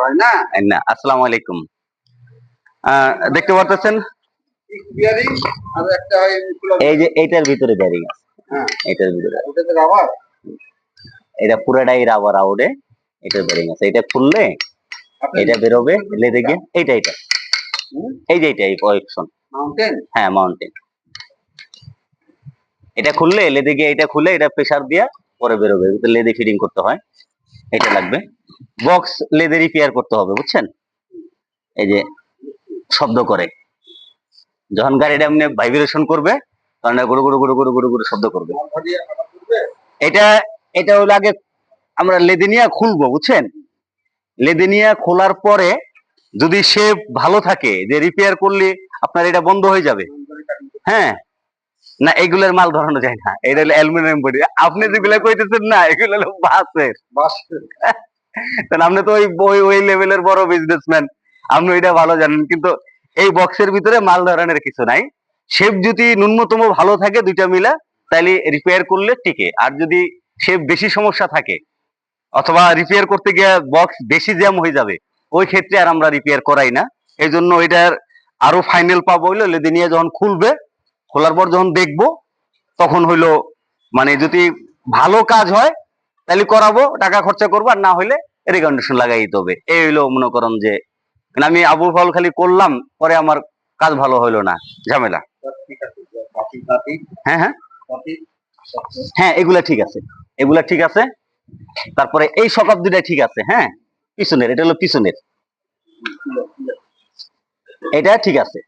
হয় না? আসসালামু আলাইকুম। দেখতে পারতেছেন? হয় এই যে এইটার ভিতরে ব্যারিং আছে। হ্যাঁ। এটার ভিতরে। এটা পুরাটাই রাবার আউটে এটার ব্যারিং আছে। এটা খুললে এটা বেরোবে লেদে গিয়ে এইটা এইটা। এই যে এইটা এই অপশন হ্যাঁ মাউন্টেন এটা খুললে লেদে গিয়ে এটা খুলে এটা প্রেসার দিয়ে পরে বেরোবে। লেদে ফিটিং করতে হয়। এটা লাগবে। বক্স লেদে রিপেয়ার করতে হবে, বুঝছেন? এই যে শব্দ করে। যখন গাড়িটা এমনি ভাইব্রেশন করবে, তখন গুরু গুরু গুরু গুরু গুরু গুরু শব্দ করবে। এটা এটা হলো আগে আমরা লেদিনিয়া খুলবো, বুঝছেন? লেদিনিয়া খোলার পরে যদি সে ভালো থাকে, যে রিপেয়ার করলে আপনার এটা বন্ধ হয়ে যাবে। হ্যাঁ না এগুলোর মাল ধরানো যায় না। এটা হলো অ্যালুমিনিয়াম বডি। আপনি যেগুলো কইতেছেন না এগুলো হলো বাসের তাহলে আপনি তো ওই ওই লেভেলের বড় বিজনেসম্যান আপনি ওইটা ভালো জানেন কিন্তু এই বক্সের ভিতরে মাল ধরানোর কিছু নাই। শেপ যদি ন্যূনতম ভালো থাকে দুইটা মিলা তাহলে রিপেয়ার করলে টিকে। আর যদি শেপ বেশি সমস্যা থাকে অথবা রিপেয়ার করতে গিয়ে বক্স বেশি জ্যাম হয়ে যাবে ওই ক্ষেত্রে আর আমরা রিপেয়ার করাই না। এই জন্য ওইটার আরও ফাইনাল পাবো হইল লেদিনিয়া যখন খুলবে খোলার পর যখন দেখব, তখন হইল মানে যদি ভালো কাজ হয় তাহলে করাবো, টাকা খরচা করব, আর না হইলে রিকন্ডিশন লাগাই দিতে হবে। এই হইল মনে করেন যে মানে আমি আবু ফল খালি করলাম, পরে আমার কাজ ভালো হইল না, ঝামেলা। হ্যাঁ হ্যাঁ। হ্যাঁ এগুলা ঠিক আছে। এগুলা ঠিক আছে। তারপরে এই সকাপ দুটা ঠিক আছে হ্যাঁ? পিছনের, এটা হলো পিছনের। এটা ঠিক আছে।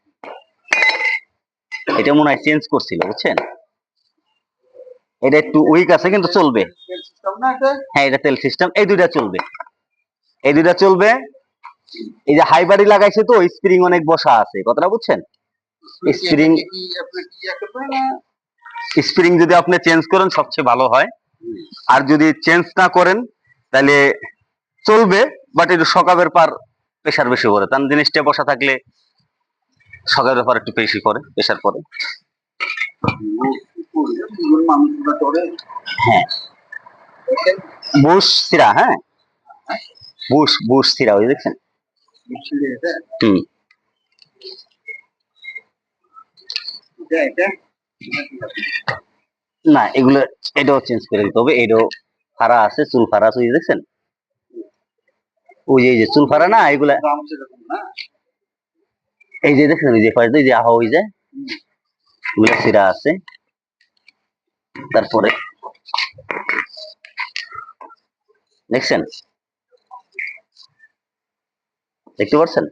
এটা মনে হয় চেঞ্জ করছিল, বুঝছেন? এটা একটু উইক আছে, কিন্তু চলবে। হ্যাঁ এটা তেল সিস্টেম এই দুইটা চলবে। এই দুইটা চলবে। এই যে হাই বাড়ি লাগাইছে তো স্প্রিং অনেক বসা আছে, কথাটা বুঝছেন? স্প্রিং স্প্রিং যদি আপনি চেঞ্জ করেন, সবচেয়ে ভালো হয়। আর যদি চেঞ্জ না করেন, তাহলে চলবে বাট একটু সকাবের পার প্রেশার বেশি করে তার জিনিসটা বসা থাকলে সকাবের ব্যাপার একটু বেশি করে করে দুজন হ্যাঁ। হ্যাঁ? বুশ বুশ ওই দেখছেন? হুম। না, এগুলো, এটাও চেঞ্জ করে দিতে হবে। এটাও ফাড়া আছে, চুল ফাড়া আছে দেখছেন? ওই যে চুল ফাড়া না, এগুলা এই যে দেখছেন ওই যে পাশে যে আহা ওই যায় ওগুলো সিরা আছে। তারপরে দেখছেন? দেখতে পাচ্ছেন?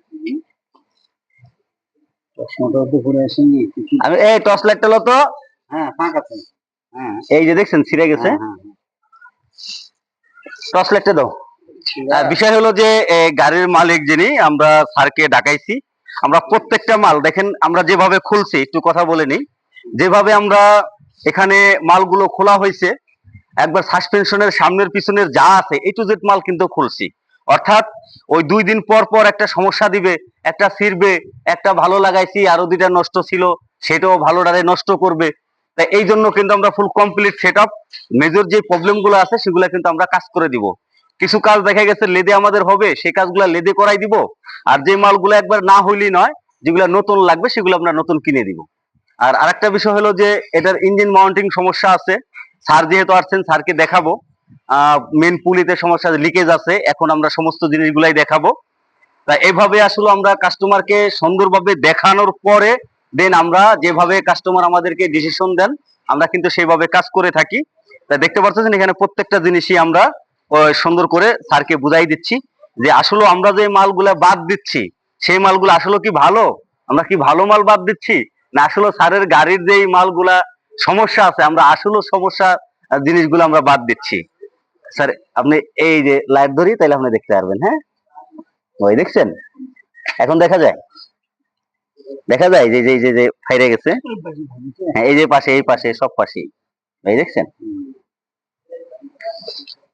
আমি এই টর্চ লাইটটা লো তো। হ্যাঁ হ্যাঁ। এই যে দেখছেন ছিঁড়ে গেছে। হ্যাঁ, টর্চ লাইটটা দাও। বিষয় হলো যে গাড়ির মালিক যিনি আমরা স্যারকে ডাকাইছি। আমরা প্রত্যেকটা মাল, দেখেন আমরা যেভাবে খুলছি, একটু কথা বলে নিই, যেভাবে আমরা এখানে মালগুলো খোলা হয়েছে, একবার সাসপেনশনের সামনের পিছনের যা আছে এই টু জেড মাল কিন্তু খুলছি। অর্থাৎ ওই দুই দিন পর পর একটা সমস্যা দিবে, একটা ফিরবে, একটা ভালো লাগাইছি, আরও দুইটা নষ্ট ছিল, সেটাও ভালো ডারে নষ্ট করবে। তাই এই জন্য কিন্তু আমরা ফুল কমপ্লিট সেট মেজর যে প্রবলেমগুলো আছে, সেগুলো কিন্তু আমরা কাজ করে দিব। কিছু কাজ দেখা গেছে লেদে আমাদের হবে সেই কাজগুলো লেদে করাই দিব। আর যে মালগুলো একবার না হইলেই নয়, যেগুলো নতুন লাগবে সেগুলো আমরা নতুন কিনে দিব। আর আরেকটা বিষয় হলো যে, এটার ইঞ্জিন মাউন্টিং সমস্যা আছে। স্যার যেহেতু আসছেন, স্যারকে দেখাবো। মেন পুলিতে সমস্যা লিকেজ আছে। এখন আমরা সমস্ত জিনিসগুলাই দেখাবো। তা এইভাবে আসলে আমরা কাস্টমারকে সুন্দরভাবে দেখানোর পরে দেন আমরা যেভাবে কাস্টমার আমাদেরকে ডিসিশন দেন, আমরা কিন্তু সেইভাবে কাজ করে থাকি। তা দেখতে পাচ্ছেন এখানে প্রত্যেকটা জিনিসই আমরা সুন্দর করে স্যারকে বুঝাই দিচ্ছি যে আসলে আমরা যে মালগুলা বাদ দিচ্ছি সেই মালগুলো আসলে কি ভালো? আমরা কি ভালো মাল বাদ দিচ্ছি? না আসলে স্যারের গাড়ির যেই মালগুলা সমস্যা আছে আমরা আসলে সমস্যা জিনিসগুলো আমরা বাদ দিচ্ছি। স্যার আপনি এই যে লাইট ধরি তাহলে আপনি দেখতে পারবেন হ্যাঁ? ওই দেখছেন? এখন দেখা যায়। দেখা যায় যে যে যে যে ফাইরে গেছে। হ্যাঁ এই যে পাশে এই পাশে সব পাশেই। এই দেখছেন?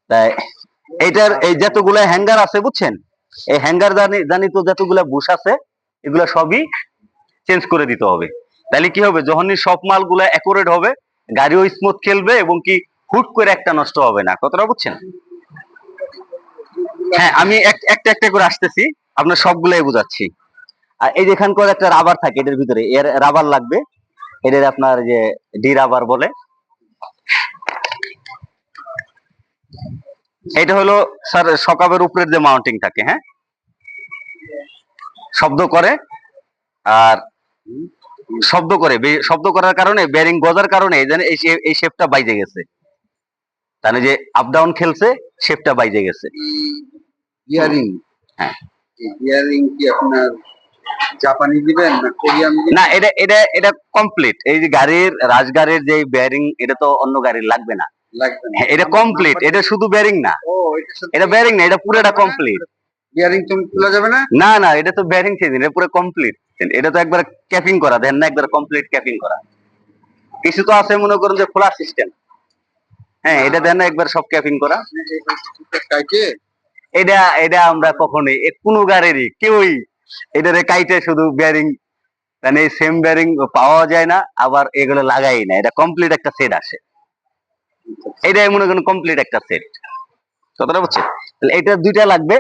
তাই এইটার এই যতগুলা হ্যাঙ্গার আছে বুঝছেন? এই হ্যাঙ্গার জানি জানি তো যতগুলা বুশ আছে এগুলা সবই চেঞ্জ করে দিতে হবে। তাহলে কি হবে? যখনই সব মালগুলা অ্যাকুরেট হবে গাড়িও স্মুথ খেলবে এবং কি হুট করে একটা নষ্ট হবে না। কতটা বুঝছেন? হ্যাঁ আমি এক- একটা একটা করে আসতেছি আপনার সবগুলাই বুঝাচ্ছি। আর এই যে এখানকার একটা রাবার থাকে এটার ভিতরে এর রাবার লাগবে। এটার আপনার যে ডি রাবার বলে। এটা হলো স্যার সকাবের উপরের যে মাউন্টিং থাকে হ্যাঁ? শব্দ করে আর শব্দ করে শব্দ করার কারণে বেরিং গজার কারণে এই শেপটা বাইজে গেছে। তাহলে যে আপ ডাউন খেলছে শেপটা বাইজে গেছে। বিয়ারিং হ্যাঁ। বিয়ারিং কি আপনার জাপানি দিবেন না কোরিয়ান না এটা এটা এটা কমপ্লিট এই যে গাড়ির রাজগাড়ির যে বেয়ারিং এটা তো অন্য গাড়ির লাগবে না। এটা কমপ্লিট এটা শুধু বেয়ারিং না। এটা বেয়ারিং না এটা পুরোটা কমপ্লিট বিয়ারিং তুমি খোলা যাবে না? না না এটা তো বেয়ারিং চেঞ্জ এটা পুরো কমপ্লিট এটা তো একবার ক্যাপিং করা দেন না একবার কমপ্লিট ক্যাপিং করা। কিছু তো আছে মনে করুন যে খোলা সিস্টেম হ্যাঁ এটা দেন না একবার সব ক্যাপিং করা। এটা এটা আমরা কখনোই কোনো গাড়িরই কেউই। এটারে কাইটে শুধু বেয়ারিং মানে সেম বেয়ারিং পাওয়া যায় না আবার এগুলো লাগাই না। এটা কমপ্লিট একটা সেট আসে। এটা মনে করেন কমপ্লিট একটা সেট কতটা বুঝছে তাহলে এটা দুইটা লাগবে।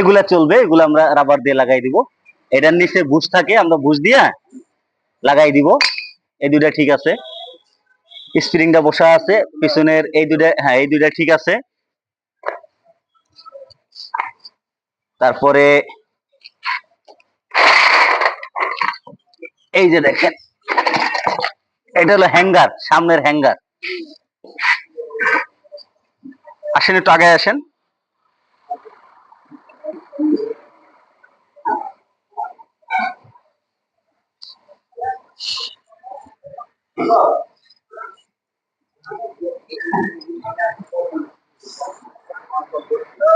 এগুলা চলবে, এগুলো আমরা রাবার দিয়ে লাগাই দিব। এটার নিচে বুশ থাকে, আমরা বুশ দিয়ে লাগাই দিব। এই দুইটা ঠিক আছে। স্প্রিংটা বসা আছে, পিছনের এই দুইটা হ্যাঁ এই দুইটা ঠিক আছে। তারপরে এই যে দেখেন, এটা হলো হ্যাঙ্গার সামনের হ্যাঙ্গার আসেন একটু আগে আসেন।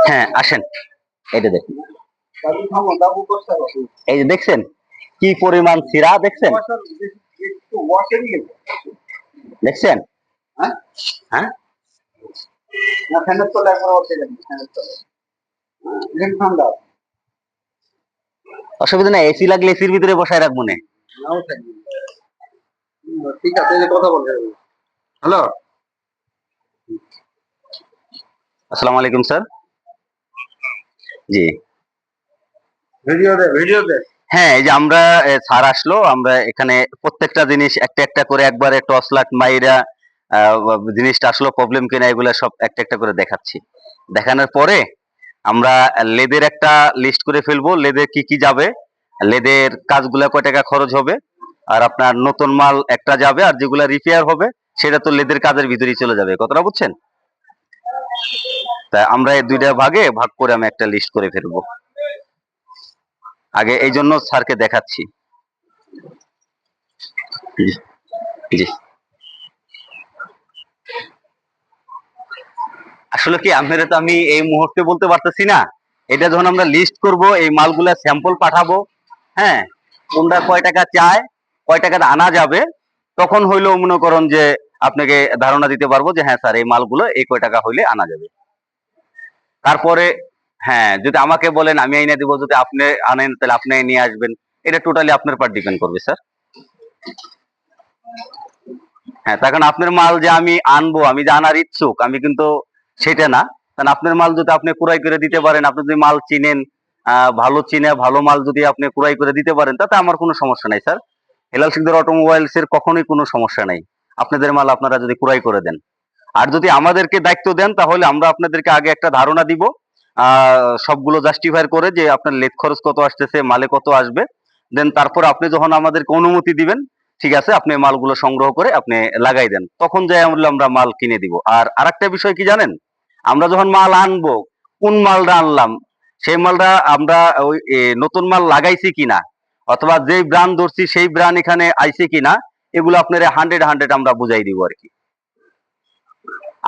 হ্যাঁ আসেন। এটা দেখুন। এই যে দেখছেন? কি পরিমাণ সিরা দেখছেন? দেখছেন? হ্যাঁ? হ্যাঁ? না ফ্যানের তলে একবার ওঠে যাবে ফ্যানের তলে ঠান্ডা অসুবিধা নাই এসি লাগলে এসির ভিতরে বসায় রাখব না। নাও থাকবে ঠিক আছে যে কথা বলতে হ্যালো? আসসালামু আলাইকুম স্যার। জি। ভিডিও দে ভিডিও দে। হ্যাঁ এই যে আমরা স্যার আসলো আমরা এখানে প্রত্যেকটা জিনিস একটা একটা করে একবারে টর্চ লাইট মাইরা জিনিসটা আসলো প্রবলেম কিনা এগুলো সব একটা একটা করে দেখাচ্ছি। দেখানোর পরে আমরা লেদের একটা লিস্ট করে ফেলব, লেদে কি কি যাবে, লেদের কাজগুলা কয় টাকা খরচ হবে, আর আপনার নতুন মাল একটা যাবে আর যেগুলা রিপেয়ার হবে, সেটা তো লেদের কাজের ভিতরেই চলে যাবে কতটা বুঝছেন? তা আমরা এই দুইটা ভাগে ভাগ করে আমি একটা লিস্ট করে ফেলব। আগে এই জন্য স্যারকে দেখাচ্ছি। জি জি। আসলে কি, আপনারা তো আমি এই মুহূর্তে বলতে পারতেছি না। এটা যখন আমরা লিস্ট করব, এই মালগুলা স্যাম্পল পাঠাবো হ্যাঁ কোনটা কয় টাকা চায়, কয় টাকা আনা যাবে, তখন হইলেও মনে করুন যে আপনাকে ধারণা দিতে পারব যে হ্যাঁ স্যার, এই মালগুলো এই কয় টাকা হইলে আনা যাবে। তারপরে হ্যাঁ যদি আমাকে বলেন, আমি এনে দিব, যদি আপনি আনেন, তাহলে আপনি নিয়ে আসবেন। এটা টোটালি আপনার পার ডিপেন্ড করবে, স্যার। হ্যাঁ তখন আপনার মাল যে আমি আনব, আমি যে আনার ইচ্ছুক, আমি কিন্তু সেটা না। কারণ আপনার মাল যদি আপনি কুড়াই করে দিতে পারেন, আপনি যদি মাল চিনেন ভালো চিনে, ভালো মাল যদি আপনি কুড়াই করে দিতে পারেন, তাতে আমার কোনো সমস্যা নাই স্যার। হেলাল সিকদার অটোমোবাইলস এর কখনোই কোনো সমস্যা নাই। আপনাদের মাল আপনারা যদি কুড়াই করে দেন। আর যদি আমাদেরকে দায়িত্ব দেন, তাহলে আমরা আপনাদেরকে আগে একটা ধারণা দিব। সবগুলো জাস্টিফাই করে যে আপনার লেট খরচ কত আসতেছে, মালে কত আসবে। দেন তারপর আপনি যখন আমাদেরকে অনুমতি দিবেন, ঠিক আছে, আপনি মালগুলো সংগ্রহ করে আপনি লাগাই দেন। তখন যাই আমরা মাল কিনে দিব। আর আরেকটা বিষয় কি জানেন? আমরা যখন মাল আনব, কোন মালটা আনলাম? সেই মালটা আমরা ওই নতুন মাল লাগাইছি কিনা? অথবা যেই ব্র্যান্ড ধরছি, সেই ব্র্যান্ড এখানে আইছে কিনা? এগুলো আপনার হান্ড্রেড হান্ড্রেড আমরা বুঝাই দিব আর কি।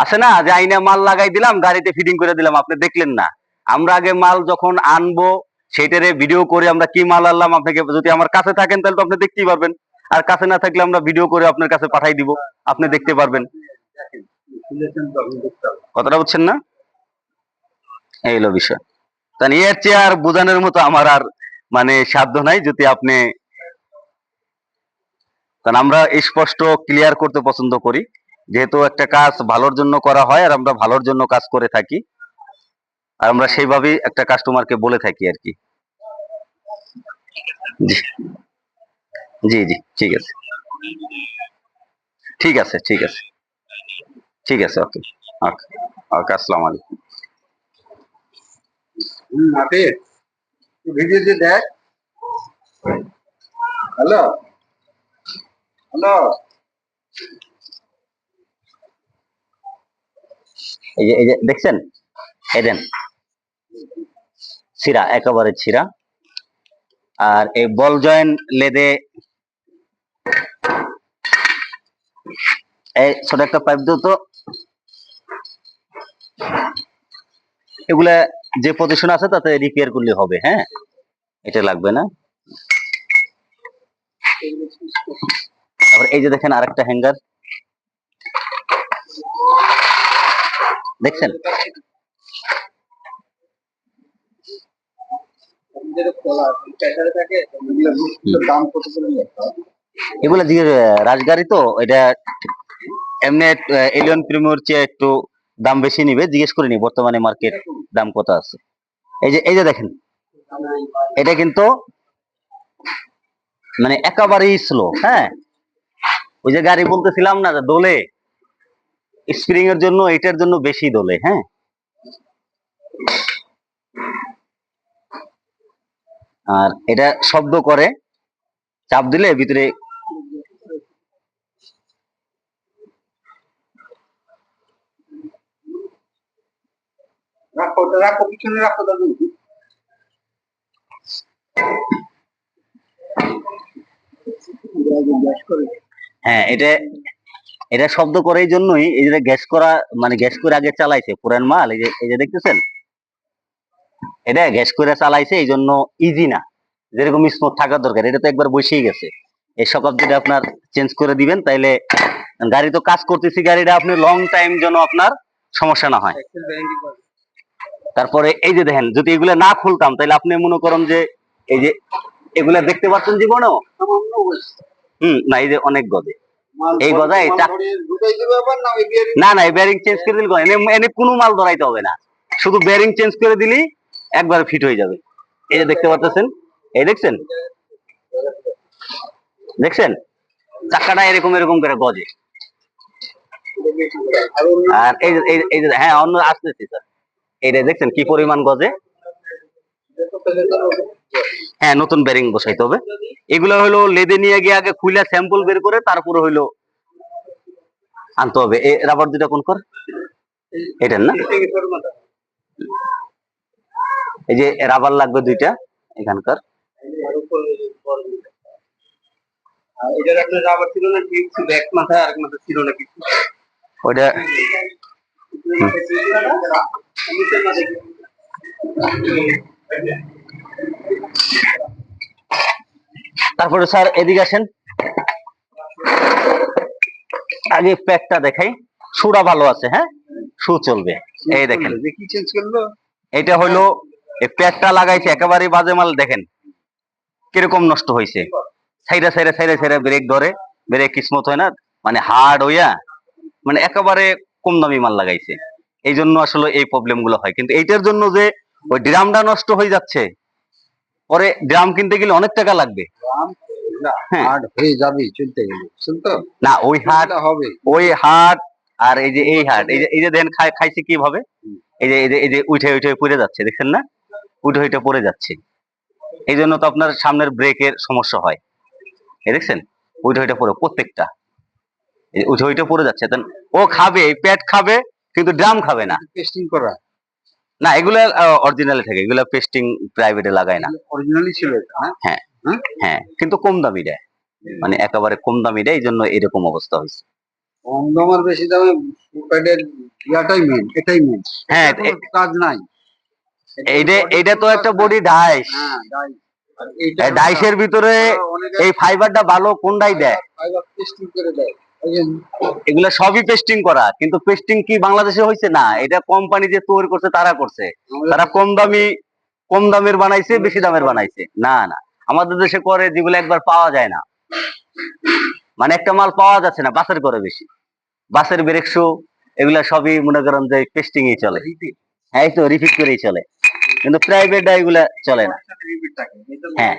আসে না যে আইনে মাল লাগাই দিলাম, গাড়িতে ফিটিং করে দিলাম, আপনি দেখলেন না। আমরা আগে মাল যখন আনব, সেইটারে ভিডিও করে আমরা কি মাল আনলাম আপনাকে? যদি আমার কাছে থাকেন, তাহলে তো আপনি দেখতেই পারবেন। আর কাছে না থাকলে আমরা ভিডিও করে আপনার কাছে পাঠাই দিব। আপনি দেখতে পারবেন। কথাটা বুঝছেন না? এই হলো বিষয়। তাহলে এর চেয়ে আর বোঝানোর মতো আমার আর মানে সাধ্য নাই যদি আপনি কারণ আমরা স্পষ্ট ক্লিয়ার করতে পছন্দ করি। যেহেতু একটা কাজ ভালোর জন্য করা হয় আর আমরা ভালোর জন্য কাজ করে থাকি। আর আমরা সেইভাবেই একটা কাস্টমারকে বলে থাকি আর কি। জি জি, ঠিক আছে। ঠিক আছে ঠিক আছে। ঠিক আছে ওকে ওকে ওকে আসসালামু আলাইকুম। মাঠে। ভিডিও দেখ। হ্যালো? হ্যালো? এই যে এই যে দেখছেন? এই দেন। ছিঁড়া একেবারে ছিঁড়া আর এই বল জয়েন লেদে এই ছোট একটা পাইপ দিও তো। এগুলা যে পজিশন আছে তাতে রিপেয়ার করলে হবে হ্যাঁ? এটা লাগবে না। তারপর এই যে দেখেন আরেকটা হ্যাঙ্গার দেখছেন? এগুলো রাজগাড়ি তো, এটা এমনি এলিয়ন প্রিমিয়র চেয়ে একটু দাম বেশি নিবে, জিজ্ঞেস করে নি বর্তমানে মার্কেট দাম কত আছে। এই যে এই যে দেখেন, এটা কিন্তু মানে একেবারেই স্লো হ্যাঁ? ওই যে গাড়ি বলতেছিলাম না দোলে স্প্রিং এর জন্য এটার জন্য বেশি দোলে হ্যাঁ? আর এটা শব্দ করে, চাপ দিলে ভিতরে রাখো পিছনে রাখো দাদু। হ্যাঁ এটা এটা শব্দ করে এই জন্যই এই যে গ্যাস করা মানে গ্যাস করে আগে চালাইছে পুরান মাল এই যে এই যে দেখতেছেন? এটা গ্যাস করে চালাইছে এই জন্য ইজি না। যেরকম স্মুথ থাকার দরকার এটা তো একবার বসেই গেছে। এই সকাল যদি আপনার চেঞ্জ করে দিবেন তাইলে গাড়ি তো কাজ করতেছি গাড়িটা আপনি লং টাইম যেন আপনার সমস্যা না হয়। তারপরে এই যে দেখেন যদি এগুলা না খুলতাম তাহলে আপনি মনে করেন যে এই যে এগুলা দেখতে পাচ্ছেন জীবনেও? হম না এই যে অনেক গদে। এই আবার না না বেয়ারিং চেঞ্জ করে দিলে এনে কোনো মাল ধরাইতে হবে না। শুধু বেয়ারিং চেঞ্জ করে দিলেই একবার ফিট হয়ে যাবে। এই যে দেখতে পাচ্ছেন এই দেখছেন? দেখছেন? চাকাটা এরকম এরকম করে গজে। আর এই যে হ্যাঁ অন্য আসতেছি স্যার। এইটা দেখছেন কি পরিমাণ গজে। হ্যাঁ নতুন বেরিং বসাইতে হবে। এগুলো হলো লেদে নিয়ে গিয়ে আগে খুলে স্যাম্পল বের করে তারপরে হইল আনতে হবে। এই রাবার দুটা কোন কর? এটার না? এই যে রাবার লাগবে দুইটা এখানকার ওইটা? তারপরে স্যার এদিকে আসেন। আগে প্যাকটা দেখাই। সুরা ভালো আছে হ্যাঁ? সু চলবে। এই দেখেন। এটা হইল এই প্যাকটা লাগাইছে একেবারে বাজে মাল দেখেন। কীরকম নষ্ট হয়েছে সাইডে সাইডে সাইডে সাইডে ব্রেক ধরে। ব্রেক কিসমত হয় না মানে হার্ড হইয়া মানে একেবারে কম দামি মাল লাগাইছে। এই জন্য আসলে এই প্রবলেমগুলো হয়। কিন্তু এইটার জন্য যে ওই ড্রামটা নষ্ট হয়ে যাচ্ছে পরে ড্রাম কিনতে গেলে অনেক টাকা লাগবে। হ্যাঁ। হার্ড হয়ে যাবে চলতে গেলে না ওই হাট হবে। ওই হাট আর এই যে এই হাট এই যে এই যে দেন খাই খাইছে কীভাবে? এই যে এই যে এই যে উঠে উঠে পড়ে যাচ্ছে দেখছেন না? উঠে উঠে পড়ে যাচ্ছে। এই জন্য তো আপনার সামনের ব্রেকের সমস্যা হয়। এই দেখছেন? উঠে উঠে পড়ে প্রত্যেকটা। এই উঠে উঠে পড়ে যাচ্ছে। ও খাবে প্যাট খাবে কিন্তু ড্রাম খাবে না। টেস্টিং করা। না এগুলো অরিজিনালি থাকে। এগুলো পেস্টিং প্রাইভেটে লাগায় না। অরিজিনালি ছিল হ্যাঁ হ্যাঁ কিন্তু কম দামি দেয়। মানে একেবারে কম দামি দেয় এই জন্য এরকম অবস্থা হয়েছে। কম দাম আর বেশি দামে প্যাডের ইয়াটাই মেন এটাই মেন হ্যাঁ কাজ নাই। এইটা এইটা তো একটা বডি ডাইস ডাইসের ভিতরে এই ফাইবারটা ভালো কোনটাই দেয়? ফাইবার টেস্টিং করে দেয়। এগুলা সবই পেস্টিং করা কিন্তু পেস্টিং কি বাংলাদেশে হয়েছে না এটা কোম্পানি যে তৈরি করছে তারা করছে। তারা কম দামি কম দামের বানাইছে বেশি দামের বানাইছে। না না। আমাদের দেশে করে যেগুলো একবার পাওয়া যায় না। মানে একটা মাল পাওয়া যাচ্ছে না বাসের করে বেশি। বাসের ব্রেক শু এগুলা সবই মনে করেন যে পেস্টিং এই চলে। হ্যাঁ এই তো রিপিট করেই চলে। কিন্তু প্রাইভেট এগুলা চলে না। হ্যাঁ।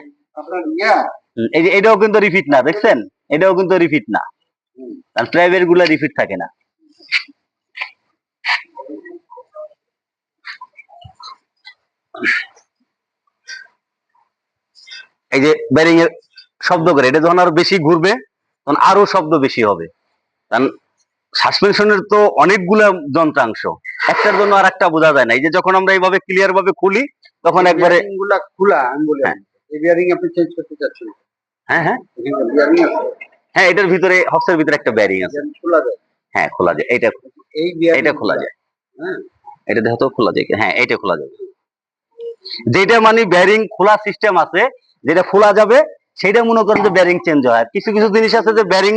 এটাও কিন্তু রিপিট না দেখছেন? এটাও কিন্তু রিপিট না। আর প্রাইভেটগুলা রিপিট থাকে না। এই যে ব্যারিং এর শব্দ করে এটা যখন আরও বেশি ঘুরবে তখন আরও শব্দ বেশি হবে। কারণ সাসপেনশনের তো অনেকগুলা যন্ত্রাংশ। একটার জন্য আর একটা বোঝা যায় না। এই যে যখন আমরা এইভাবে ক্লিয়ার ভাবে খুলি তখন একবারে খোলা আমি বলি হ্যাঁ। বিয়ারিং আপনি চেঞ্জ করতে চাচ্ছেন। হ্যাঁ হ্যাঁ। বিয়ারিং হ্যাঁ এটার ভিতরে হক্সের ভিতরে একটা ব্যারিং আছে। খোলা যায়? হ্যাঁ খোলা যায়। এটা এই এটা খোলা যায়। হ্যাঁ। এটা দেখো তো খোলা যায়। হ্যাঁ এটা খোলা যাবে। যেটা মানে ব্যারিং খোলা সিস্টেম আছে যেটা খোলা যাবে সেটা মনে করেন যে ব্যারিং চেঞ্জ হয়। কিছু কিছু জিনিস আছে যে ব্যারিং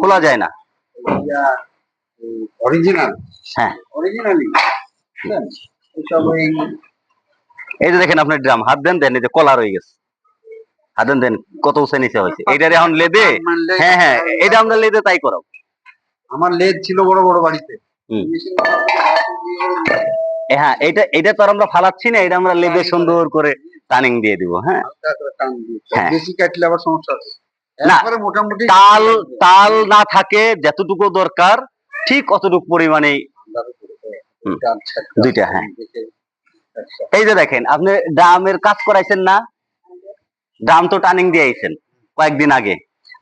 খোলা যায় না। অরিজিনাল হ্যাঁ। অরিজিনালি এই যে দেখেন আপনার ড্রাম হাত দেন দেন এই যে কলা রয়ে গেছে। হাত দেন কত উঁচা নিচে হয়েছে এটারে এখন লেদে হ্যাঁ হ্যাঁ এটা আমরা লেদে তাই করাবো আমার লেদ ছিল বড় বড় বাড়িতে হ্যাঁ এটা এটা তো আমরা ফালাচ্ছি না এটা আমরা লেদে সুন্দর করে টানিং দিয়ে দিব হ্যাঁ। হ্যাঁ। বেশি কাটলে আবার সমস্যা আছে মোটামুটি তাল তাল না থাকে যতটুকু দরকার ঠিক অতটুকু পরিমাণেই হুম। দুইটা, হ্যাঁ। এই যে দেখেন আপনি ড্রামের কাজ করাইছেন না ড্রাম তো টার্নিং দিয়ে আইছেন কয়েকদিন আগে।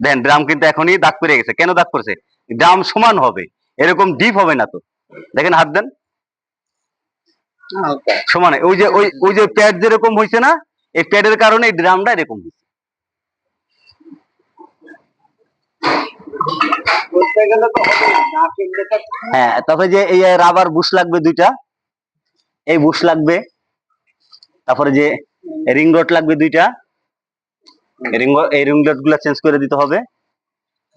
দেখেন ড্রাম কিন্তু এখনই দাগ পড়ে গেছে। কেন দাগ পড়ছে? ড্রাম সমান হবে। এরকম ডিপ হবে না তো। দেখেন হাত দেন। সমান ওই যে, ওই ওই যে প্যাড যেরকম হয়েছে না, এই প্যাডের কারণে এই ড্রামটা এরকম হয়েছে হ্যাঁ তারপরে যে এই রাবার বুশ লাগবে দুইটা, এই বুশ লাগবে, তারপরে যে রিং রোড লাগবে দুইটা এই রিং রডগুলা চেঞ্জ করে দিতে হবে।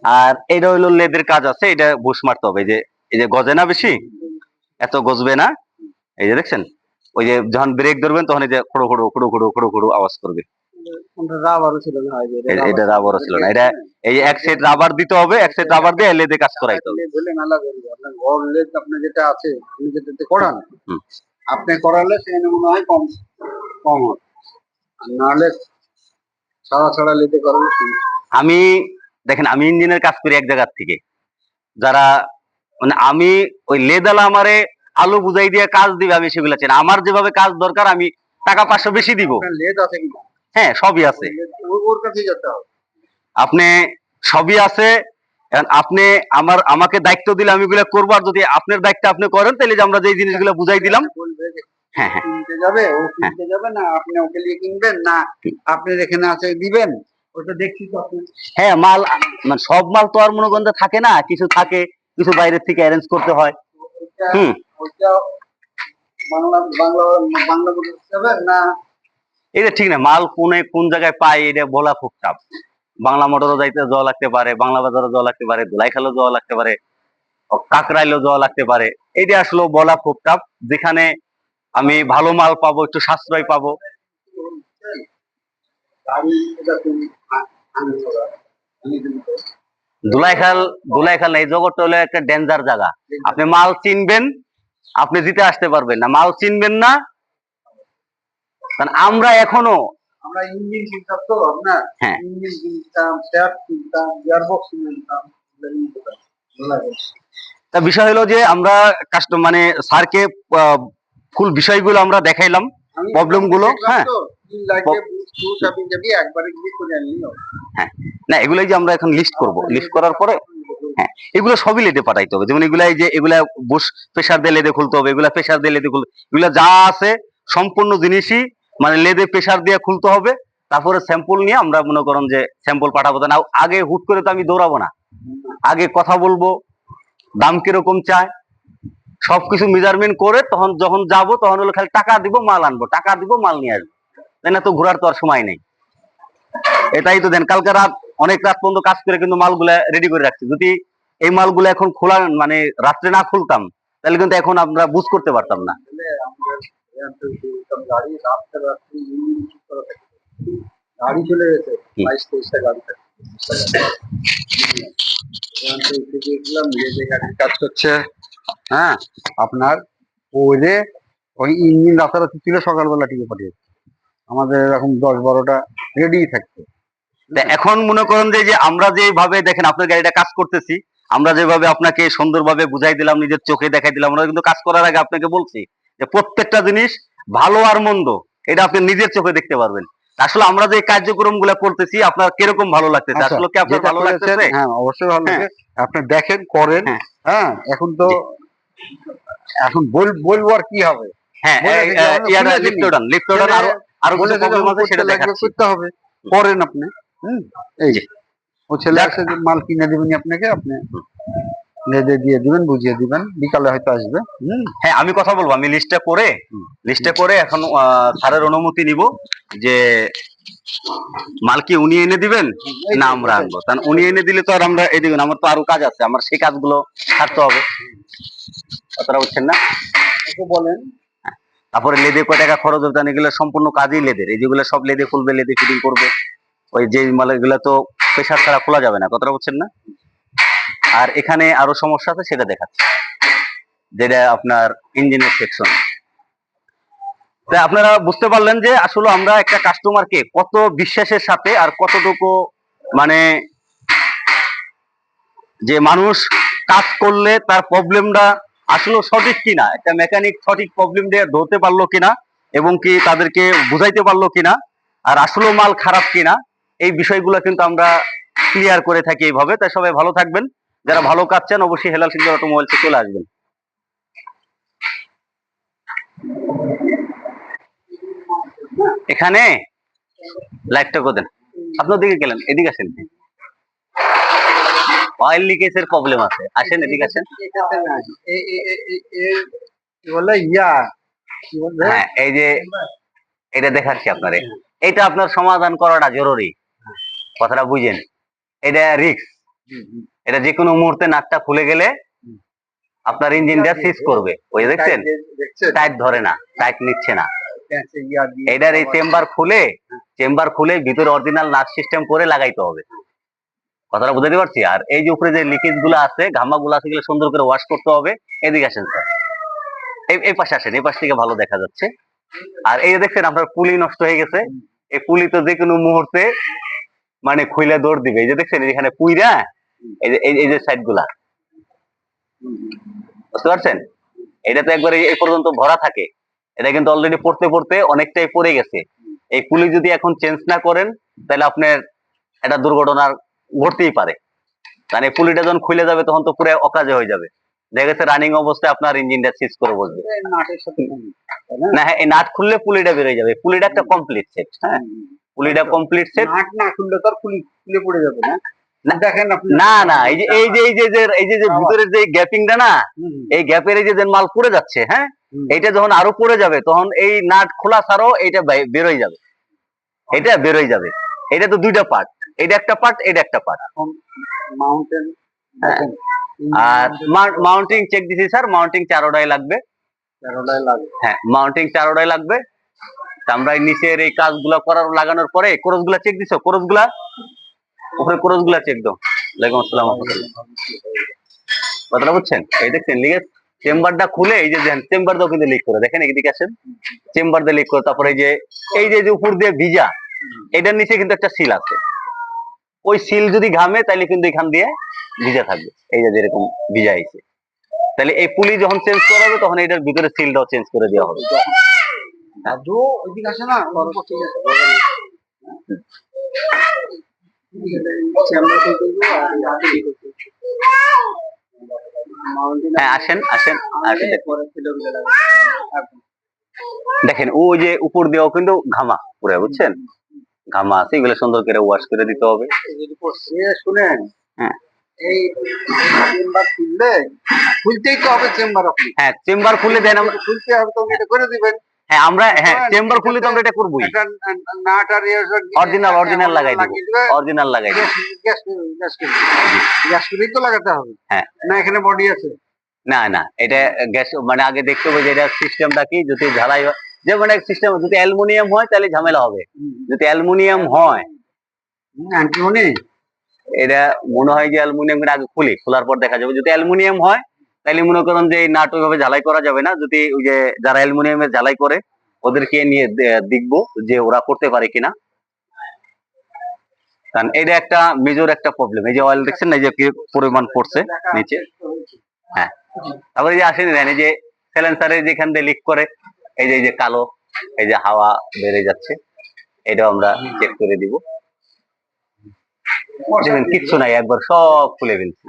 আর এটা হইল লেদের কাজ আছে এটা বুশ মারতে হবে। এই যে এই যে গজে না বেশি? এত গজবে না। এই যে দেখছেন? ওই যে যখন ব্রেক ধরবেন তখন এই যে খড়ো খড়ো খড়ো খড়ো খড়ো খড়ো আওয়াজ করবে। এটা রাবারও ছিল না, এটা- এই এক সেট রাবার দিতে হবে এক সেট রাবার দিয়ে লেদে কাজ করাইতে হবে। হলে। আপনার যেটা আছে আপনি যেটাতে করান হুম। আপনি করালে মনে হয় কম কম হবে। আর নাহলে ছাড়া ছাড়া আমি দেখেন আমি ইঞ্জিনের কাজ করি এক জায়গার থেকে। যারা মানে আমি ওই লেদালা আমারে আলু বুঝাই দিয়ে কাজ দিবে আমি সেগুলো চাই আমার যেভাবে কাজ দরকার আমি টাকা পাঁচশো বেশি দিব। আপনার লেদ আছে হ্যাঁ সবই আছে। ওর- ওর কাছেই যেতে হবে। আপনি সবই আছে। আপনি আমার আমাকে দায়িত্ব দিলে আমি করব আর যদি আপনার দায়িত্ব আপনি করেন তাহলে যে আমরা যে জিনিসগুলো বুঝাই দিলাম হ্যাঁ হ্যাঁ। কিনতে যাবে ও কিনতে যাবে না আপনি ওকে নিয়ে কিনবেন না আপনি এখানে আছে দিবেন ওটা দেখছি তো আপনি। হ্যাঁ মাল মানে সব মাল তো আর মনে করেন থাকে না কিছু থাকে কিছু বাইরের থেকে অ্যারেঞ্জ করতে হয়। হুম। বাংলা বাংলা বাংলা বলতে না? এটা ঠিক না মাল কোনে কোন জায়গায় পাই এটা বলা খুব টাফ বাংলা মোটরও যাইতে যাওয়া লাগতে পারে বাংলা বাজারও যাওয়া লাগতে পারে ধুলাইখালেও যাওয়া লাগতে পারে কাকরাইলেও যাওয়া লাগতে পারে। এটা আসলে বলা খুব টাফ যেখানে আমি ভালো মাল পাবো একটু সাশ্রয় পাবো ধুলাইখাল ধুলাইখাল এই জগৎটা হলো একটা ডেঞ্জার জায়গা আপনি মাল চিনবেন আপনি জিতে আসতে পারবেন না মাল চিনবেন না কারণ আমরা এখনও আমরা ইঞ্জিন কিনতাম তো আপনার হ্যাঁ। ইঞ্জিন কিনতাম ট্যাপ কিনতাম গিয়ারবক্স কিনতাম এগুলো নিয়ে যেতাম। ভালো লাগে। তা বিষয় হলো যে আমরা কাস্টম মানে স্যারকে ফুল বিষয়গুলো আমরা দেখাইলাম প্রবলেমগুলো, হ্যাঁ। হবে। না এগুলাই যে আমরা এখন লিস্ট করব লিস্ট করার পরে হ্যাঁ এগুলো সবই লেদে পাঠাইতে হবে। যেমন এগুলাই যে এগুলা বুশ প্রেশার দিয়ে লেদে খুলতে হবে এগুলা প্রেশার দিয়ে লেদে খুলতে এগুলা যা আছে সম্পূর্ণ জিনিসই মানে লেদে প্রেশার দিয়ে খুলতে হবে। তারপরে স্যাম্পল নিয়ে আমরা মনে করেন যে স্যাম্পল পাঠাবো। না আগে হুট করে তো আমি দৌড়াবো না। আগে কথা বলব দাম কীরকম চায় সবকিছু মেজারমেন্ট করে তখন যখন যাব তখন হলো খালি টাকা দিব মাল আনব। টাকা দিব মাল নিয়ে আসব। তাই না? তো ঘোরার তো আর সময় নেই। এটাই তো দেন কালকে রাত অনেক রাত পর্যন্ত কাজ করে কিন্তু মালগুলা রেডি করে রাখছি। যদি এই মালগুলো এখন খোলা মানে রাত্রে না খুলতাম তাহলে কিন্তু এখন আমরা বুঝ করতে পারতাম না। গাড়ি চলে গেছে বাইশ তেইশটা গাড়ি থেকে। কাজ করছে হ্যাঁ আপনার ওরে ওই ইঞ্জিন রাতারাতি তুলে সকালবেলা টিকে পাঠিয়েছে আমাদের এরকম দশ বারোটা রেডি থাকতো এখন মনে করেন যে আমরা যেভাবে দেখেন আপনার গাড়িটা কাজ করতেছি আমরা যেভাবে আপনাকে সুন্দরভাবে বুঝাই দিলাম নিজের চোখে দেখাই দিলাম আমরা কিন্তু কাজ করার আগে আপনাকে বলছি যে প্রত্যেকটা জিনিস ভালো আর মন্দ এটা আপনি নিজের চোখে দেখতে পারবেন আসলে আমরা যে কার্যক্রমগুলা করতেছি আপনার কীরকম ভালো লাগতেছে আচ্ছা, আসলে কি আপনার ভালো লাগতেছে হ্যাঁ অবশ্যই ভালো হ্যাঁ। লাগে আপনি দেখেন করেন হ্যাঁ। হ্যাঁ এখন তো। এখন বল- বলব আর কি হবে? হ্যাঁ বলে যে আরও আরও প্রবলেম আছে সেটা দেখাচ্ছি। করতে হবে। করেন আপনি। হুম এই জি। ও ছেলে আসে যে মাল কিনে দিবেন আপনাকে আপনি লেদে দিয়ে দিবেন বুঝিয়ে দিবেন বিকালে হয়তো আসবে। হ্যাঁ আমি কথা বলব আমি লিস্টটা করে। লিস্টটা করে এখন স্যারের অনুমতি নিব যে মাল কি উনি এনে দিবেন? না আমরা আনব। কারণ উনি এনে দিলে তো আর আমরা এই দেখুন আমার তো আরও কাজ আছে আমার সেই কাজগুলো ছাড়তে হবে। কথাটা বুঝছেন না? বলেন। তারপরে লেদে কয় টাকা খরচ হবে এগুলো সম্পূর্ণ কাজই লেদের। এই যেগুলো সব লেদে খুলবে লেদে ফিটিং করবে ওই যে মালগুলো তো প্রেশার ছাড়া খোলা যাবে না কথাটা বুঝছেন না? আর এখানে আরও সমস্যা আছে সেটা দেখাচ্ছে। যেটা আপনার ইঞ্জিনের সেকশন আপনারা বুঝতে পারলেন যে আসলে আমরা একটা কাস্টমারকে কত বিশ্বাসের সাথে আর কতটুকু মানে যে মানুষ কাজ করলে তার প্রবলেমটা আসলে সঠিক কিনা, একটা মেকানিক সঠিক প্রবলেম দিয়ে ধরতে পারল কিনা এবং কি তাদেরকে বুঝাইতে পারল কিনা আর আসলে মাল খারাপ কিনা, এই বিষয়গুলো কিন্তু আমরা ক্লিয়ার করে থাকি এইভাবে। তাই সবাই ভালো থাকবেন, যারা ভালো কাজ অবশ্যই হেলাল সিং অটোমোবাইলসে চলে আসবেন। এখানে লাইটটা কোদেন আপনার দিকে গেলেন এদিকে আসেন। অয়েল লিকেজের প্রবলেম আছে। আসেন এদিকে আসেন। হ্যাঁ এই যে এটা দেখাচ্ছি আপনারে। এটা আপনার সমাধান করাটা জরুরি। কথাটা বুঝেন। এটা রিক্স। এটা যে কোনো মুহূর্তে নাকটা খুলে গেলে আপনার ইঞ্জিনটা সিজ করবে। ওই দেখছেন? টাইট ধরে না টাইট নিচ্ছে না। এটার এই চেম্বার খুলে চেম্বার খুলে ভিতরে অরিজিনাল নাট সিস্টেম করে লাগাইতে হবে। কথাটা বুঝাতে পারছি? আর এই যে উপরে যে লিকেজগুলো আছে ঘামা গুলো আছে এগুলো সুন্দর করে ওয়াশ করতে হবে। এদিকে আসেন স্যার এই পাশে আসেন এই পাশ থেকে ভালো দেখা যাচ্ছে। আর এই যে দেখছেন আপনার পুলি নষ্ট হয়ে গেছে। এই পুলি তো যে কোনো মুহূর্তে মানে খুইলে দৌড় দিবে। এই যে দেখছেন এখানে পুইরা এই যে এই- এই যে সাইডগুলা। বুঝতে পারছেন? এটা তো একবারে এই পর্যন্ত ভরা থাকে। এটা কিন্তু অলরেডি পড়তে পড়তে অনেকটাই পড়ে গেছে। এই পুলি যদি এখন চেঞ্জ না করেন তাহলে আপনার একটা দুর্ঘটনার ঘটতেই পারে। কারণ এই পুলিটা যখন খুলে যাবে তখন তো পুরো অকাজে হয়ে যাবে। দেখা গেছে রানিং অবস্থায় আপনার ইঞ্জিনটা সিজ করে বসবে। না? হ্যাঁ এই নাট খুললে পুলিটা বেরোয় যাবে। পুলিটা একটা কমপ্লিট সেট হ্যাঁ? পুলিটা কমপ্লিট সেট নাট না খুললে তো আর খুলি পড়ে যাবে না। না। দেখেন না না এই যে এই যে এই যে যে- এই যে ভিতরের যে গ্যাপিংটা না এই গ্যাপের এই যে মাল পড়ে যাচ্ছে হ্যাঁ? এইটা যখন আরও পড়ে যাবে তখন এই নাট খোলা ছাড়াও বাই- বেরোয় যাবে। এটা বেরোয় যাবে। এটা তো দুইটা পার্ট এটা একটা পার্ট এটা একটা পার্ট মাউন্টেন হ্যাঁ। আর মাউন্টিং চেক দিছি স্যার মাউন্টিং চারোটাই লাগবে। তেরোটায় লাগে হ্যাঁ মাউন্টিং চারোটাই লাগবে। আমরা নিচের এই কাজগুলো করার লাগানোর পরে কোরসগুলা চেক দিছো? কোরসগুলা উপরে কোরসগুলা চেক দাও। ওয়ালাইকুম আসসালাম। কথাটা বুঝছেন? এই দেখছেন লিগে চেম্বারটা খুলে এই যে চেম্বার দাও কিন্তু লিক করে। দেখেন এদিকে আসেন। চেম্বার দিয়ে লিক করে তারপরে এই যে এই যে যে উপর দিয়ে ভিজা এটার নিচে কিন্তু একটা সিল আছে। ওই সিল যদি ঘামে তাহলে কিন্তু এখান দিয়ে ভিজা থাকবে। এই যে যেরকম ভিজা আইছে তাহলে এই পুলি যখন চেঞ্জ করা হবে তখন এটার ভিতরে সিলটাও চেঞ্জ করে দেওয়া হবে। দাদু ওইদিকে আসে না? ঠিক আছে চেম্বার খুলতে হবে আর রাতে ঠিক আছে মাউন্টেন হ্যাঁ আসেন আসেন আসেন। দেখেন। ওই যে উপর দিয়েও কিন্তু ঘামা পুরো বুঝছেন? ঘামা আছে এগুলো সুন্দর করে ওয়াশ করে দিতে হবে। শুনেন হ্যাঁ। এই চেম্বার খুললে খুলতেই তো হবে চেম্বার আপনি। হ্যাঁ চেম্বার খুলে দেন আমাকে খুলতে হবে তো এটা করে দিবেন। হ্যাঁ আমরা হ্যাঁ চেম্বার খুললে তো আমরা এটা করবোই। Original, original লাগাই দিব। অরিজিনাল লাগাই। গ্যাস তো লাগাতে হবে। হ্যাঁ। না এখানে বডি আছে। না না এটা গ্যাস মানে আগে দেখতে হবে যে এটা সিস্টেমটা কি যদি ঝালাই হয়। যে মানে সিস্টেম যদি অ্যালুমিনিয়াম হয় তাহলে ঝামেলা হবে। যদি অ্যালুমিনিয়াম হয়। এটা মনে হয় যে অ্যালুমিনিয়াম আগে খুলি খোলার পর দেখা যাবে। যদি অ্যালুমিনিয়াম হয় তাইলে মনে করেন যে নাট ওইভাবে ঝালাই করা যাবে না। যদি ওই যে যারা অ্যালুমিনিয়ামের ঝালাই করে, ওদেরকে নিয়ে দেখব যে ওরা করতে পারে কিনা। কারণ এটা একটা মেজর একটা প্রবলেম এই যে অয়েল দেখছেন না যে কি পরিমাণ পড়ছে নিচে? হ্যাঁ। তারপরে যে আসেনি, এই যে স্যালেন্সারে যেখান দিয়ে লিক করে, এই যে এই যে কালো, এই যে হাওয়া বেড়ে যাচ্ছে, এটাও আমরা চেক করে দিব। কিচ্ছু নাই, একবার সব খুলে ফেলছি।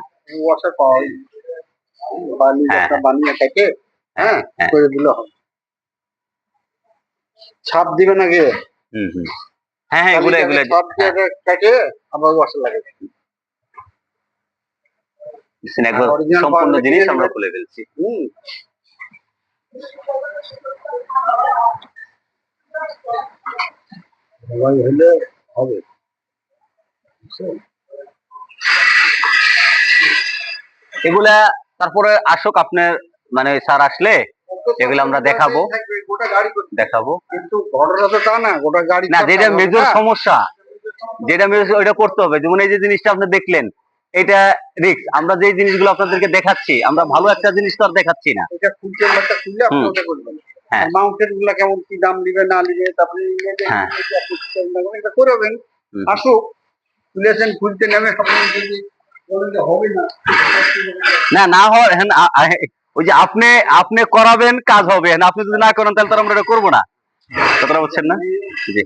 বালি হ্যাঁ, একটা বানিয়ে থেকে হ্যাঁ হ্যাঁ। করে দিলে হবে। ছাপ দিবে নাকি? হুম হুম। হ্যাঁ হ্যাঁ এগুলো এগুলো। ছাপ দিয়ে কেটে আবার ওয়াশার লাগে। একবার সম্পূর্ণ জিনিস আমরা খুলে ফেলছি। হুম। সবাই হলে হবে। এগুলা তারপরে আসুক আপনার মানে স্যার আসলে এগুলো আমরা দেখাবো। দেখাবো। কিন্তু ঘটনা তো তা না গোটা গাড়ি না যেটা মেজর সমস্যা যেটা মেজর ওইটা করতে হবে। যেমন এই যে জিনিসটা আপনি দেখলেন এটা রিক্স আমরা যে জিনিসগুলো আপনাদেরকে দেখাচ্ছি আমরা ভালো একটা জিনিস তো আর দেখাচ্ছি না। এটা খুলতে একটা খুললে আপনি ওটা করবেন। হ্যাঁ। মাউন্টেনগুলা কেমন কি দাম দিবে না দিবে তারপরে হ্যাঁ। ইয়েতে আপনি কি করবেন। এটা করবেন আসুক খুলেছেন খুলতে নেমে আপনি যদি না। না হয় হ্যাঁ, ওই যে আপনি আপনি করাবেন কাজ হবে। না আপনি যদি না করেন তাহলে তো আমরা এটা করব না। কথাটা বলছেন না? জি।